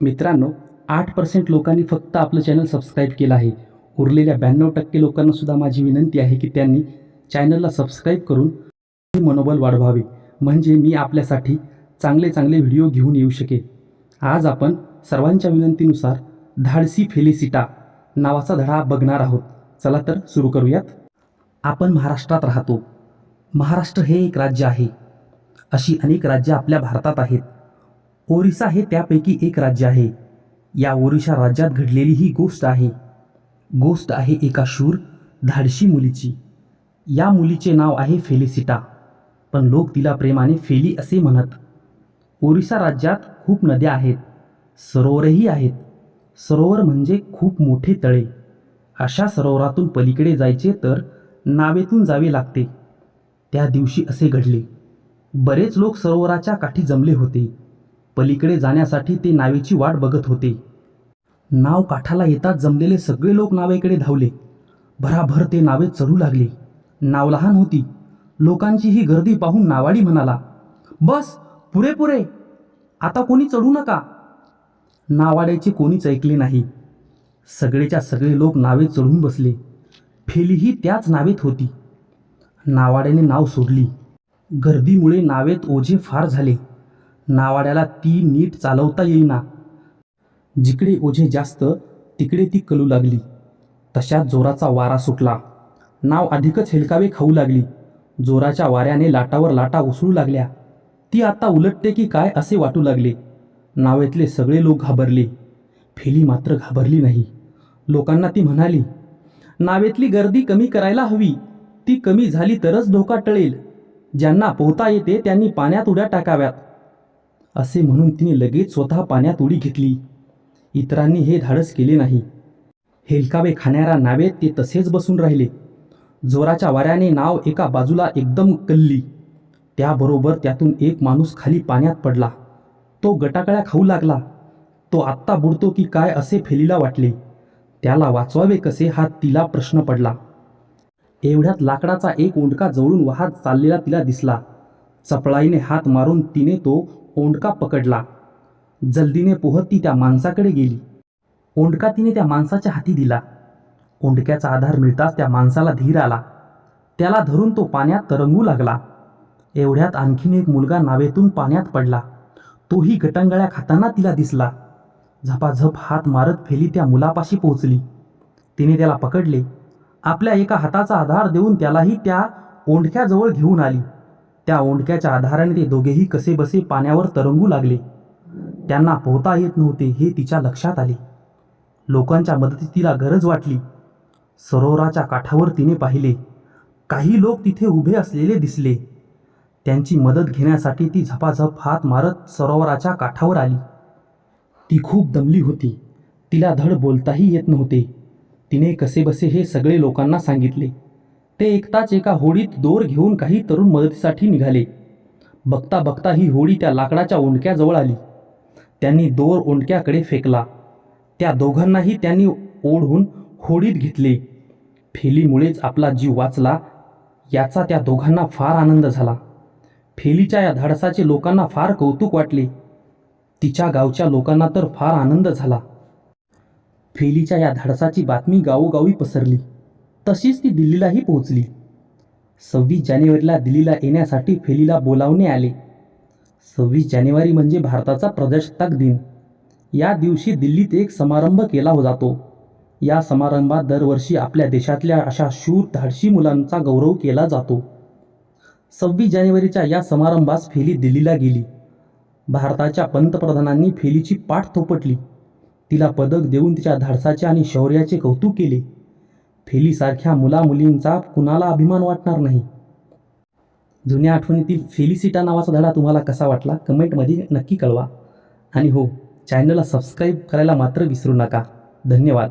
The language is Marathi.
मित्रांनो आठ पर्सेंट लोकांनी फक्त आपलं चॅनल सबस्क्राईब केलं आहे. उरलेल्या ब्याण्णव टक्के लोकांनासुद्धा माझी विनंती आहे की त्यांनी चॅनलला सबस्क्राईब करून मनोबल वाढवावे. म्हणजे मी आपल्यासाठी चांगले चांगले व्हिडिओ घेऊन येऊ शकेल आज आपण सर्वांच्या विनंतीनुसार धाडसी फेलिसिटा नावाचा धडा बघणार आहोत. चला तर सुरू करूयात. आपण महाराष्ट्रात राहतो. महाराष्ट्र हे एक राज्य आहे. अशी अनेक राज्य आपल्या भारतात आहेत. ओरिसा हे त्यापैकी एक राज्य आहे. या ओरिसा राज्यात घडलेली ही गोष्ट आहे. गोष्ट आहे एका शूर धाडशी मुलीची. या मुलीचे नाव आहे फेलिसिटा. पण लोक तिला प्रेमाने फेली असे म्हणत ओरिसा राज्यात खूप नद्या आहेत. सरोवरही आहेत. सरोवर म्हणजे खूप मोठे तळे. अशा सरोवरातून पलीकडे जायचे तर नावेतून जावे लागते. त्या दिवशी असे घडले. बरेच लोक सरोवराच्या काठी जमले होते. पलीकडे जाण्यासाठी ते नावेची वाट बघत होते. नाव काठाला येताच जमलेले सगळे लोक नावेकडे धावले. भराभर ते नावे चढू लागले. नाव लहान होती. लोकांची ही गर्दी पाहून नावाडी म्हणाला बस पुरे पुरे. आता कोणी चढू नका. नावाड्याचे कोणीच ऐकले नाही. सगळेच्या सगळे लोक नावे चढून बसले. फेलीही त्याच नावेत होती. नावाड्याने नाव सोडली. गर्दीमुळे नावेत ओझे फार झाले. नावाड्याला ती नीट चालवता येईना. जिकडे ओझे जास्त तिकडे ती कलू लागली. तशा जोराचा वारा सुटला. नाव अधिकच हेलकावे खाऊ लागली. जोराच्या वाऱ्याने लाटावर लाटा उसळू लागल्या. ती आता उलटते की काय असे वाटू लागले. नावेतले सगळे लोक घाबरले. फेली मात्र घाबरली नाही. लोकांना ती म्हणाली नावेतली गर्दी कमी करायला हवी. ती कमी झाली तरच धोका टळेल. ज्यांना पोहता येते त्यांनी पाण्यात उड्या टाकाव्यात. असे म्हणून तिने लगेच स्वतः पाण्यात उडी घेतली. इतरांनी हे धाडस केले नाही. हेलकावे खाणाऱ्या नावेत ते तसेच बसून राहिले. जोराच्या वाऱ्याने नाव एका बाजूला एकदम कल्ली. त्याबरोबर त्यातून एक माणूस खाली पाण्यात पडला. तो गटाकळ्या खाऊ लागला. तो आत्ता बुडतो की काय असे फेलीला वाटले. त्याला वाचवावे कसे हा तिला प्रश्न पडला. एवढ्यात लाकडाचा एक ओंडका जवळून वाहत चाललेला तिला दिसला. चपळाईने हात मारून तिने तो ओंडका पकडला. जल्दीने पोहत ती त्या माणसाकडे गेली. ओंडका तिने त्या माणसाच्या हाती दिला. ओंडक्याचा आधार मिळताच त्या माणसाला धीर आला. त्याला धरून तो पाण्यात तरंगू लागला. एवढ्यात आणखीन एक मुलगा नावेतून पाण्यात पडला. तोही गटंगळ्या खाताना तिला दिसला. झपाझप हात मारत फेली त्या मुलापाशी पोहोचली. तिने त्याला पकडले. आपल्या एका हाताचा आधार देऊन त्यालाही त्या ओंडक्याजवळ घेऊन आली. त्या ओंडक्याच्या आधाराने ते दोघेही कसेबसे पाण्यावर तरंगू लागले. त्यांना पोहता येत नव्हते हे तिच्या लक्षात आले. लोकांच्या मदतीत तिला गरज वाटली. सरोवराच्या काठावर तिने पाहिले. काही लोक तिथे उभे असलेले दिसले. त्यांची मदत घेण्यासाठी ती झपाझप हात मारत सरोवराच्या काठावर आली. ती खूप दमली होती. तिला धड बोलताही येत नव्हते. तिने कसेबसे हे सगळे लोकांना सांगितले. ते एकताच एका होडीत दोर घेऊन काही तरुण मदतीसाठी निघाले. बघता बघता ही होडी त्या लाकडाच्या ओंडक्याजवळ आली. त्यांनी दोर ओंडक्याकडे फेकला. त्या दोघांनाही त्यांनी ओढून होडीत घेतले. फेलीमुळेच आपला जीव वाचला. याचा त्या दोघांना फार आनंद झाला. फेलीच्या या धाडसाचे लोकांना फार कौतुक वाटले. तिच्या गावच्या लोकांना तर फार आनंद झाला. फेलीच्या या धाडसाची बातमी गावोगावी पसरली. तशीच ती दिल्लीलाही पोहोचली. सव्वीस जानेवारीला दिल्लीला येण्यासाठी फेलीला बोलावणे आले. सव्वीस जानेवारी म्हणजे भारताचा प्रजासत्ताक दिन. या दिवशी दिल्लीत एक समारंभ केला जातो. या समारंभात दरवर्षी आपल्या देशातल्या अशा शूर धाडशी मुलांचा गौरव केला जातो. सव्वीस जानेवारीच्या या समारंभास फेली दिल्लीला गेली. भारताच्या पंतप्रधानांनी फेलीची पाठ थोपटली. तिला पदक देऊन तिच्या धाडसाचे आणि शौर्याचे कौतुक केले. फेलीसारख्या मुलामुलींचा कुणाला अभिमान वाटणार नाही? जुन्या आठवणीतील फेलिसिटा नावाचा धडा तुम्हाला कसा वाटला? कमेंटमध्ये नक्की कळवा. आणि हो चॅनलला सबस्क्राईब करायला मात्र विसरू नका. धन्यवाद.